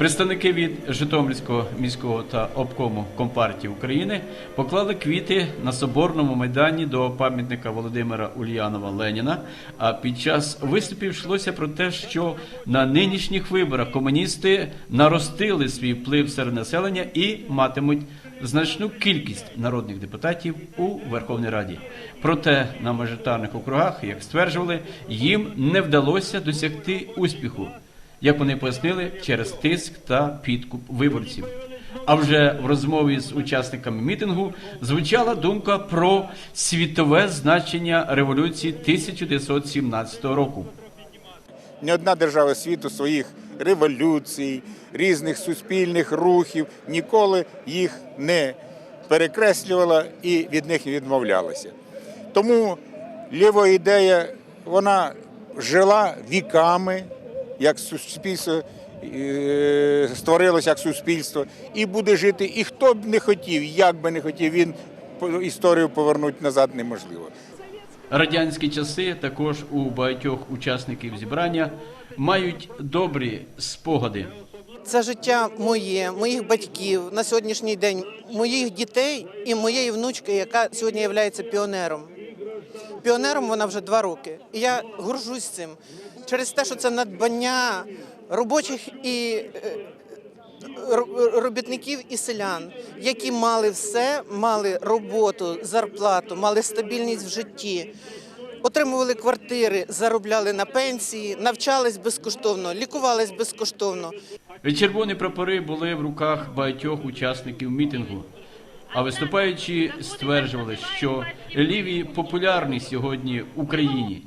Представники від Житомирського міського та обкому Компартії України поклали квіти на соборному майдані до пам'ятника Володимира Ульянова Леніна. А під час виступів йшлося про те, що на нинішніх виборах комуністи наростили свій вплив серед населення і матимуть значну кількість народних депутатів у Верховній Раді. Проте на мажоритарних округах, як стверджували, їм не вдалося досягти успіху як вони пояснили, через тиск та підкуп виборців. А вже в розмові з учасниками мітингу звучала думка про світове значення революції 1917 року. Ні одна держава світу своїх революцій, різних суспільних рухів ніколи їх не перекреслювала і від них відмовлялася. Тому ліва ідея вона жила віками, як суспільство е, створилося як суспільство, і буде жити. І хто б не хотів, як би не хотів, він по- історію повернути назад неможливо. Радянські часи також у багатьох учасників зібрання мають добрі спогади. Це життя моє, моїх батьків на сьогоднішній день, моїх дітей і моєї внучки, яка сьогодні є піонером. Піонером вона вже два роки. І я горжусь цим через те, що це надбання робочих і е, робітників і селян, які мали все, мали роботу, зарплату, мали стабільність в житті. Отримували квартири, заробляли на пенсії, навчались безкоштовно, лікувались безкоштовно. Червоні прапори були в руках багатьох учасників мітингу. А виступаючі стверджували, що ліві популярні сьогодні в Україні,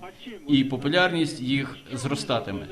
і популярність їх зростатиме.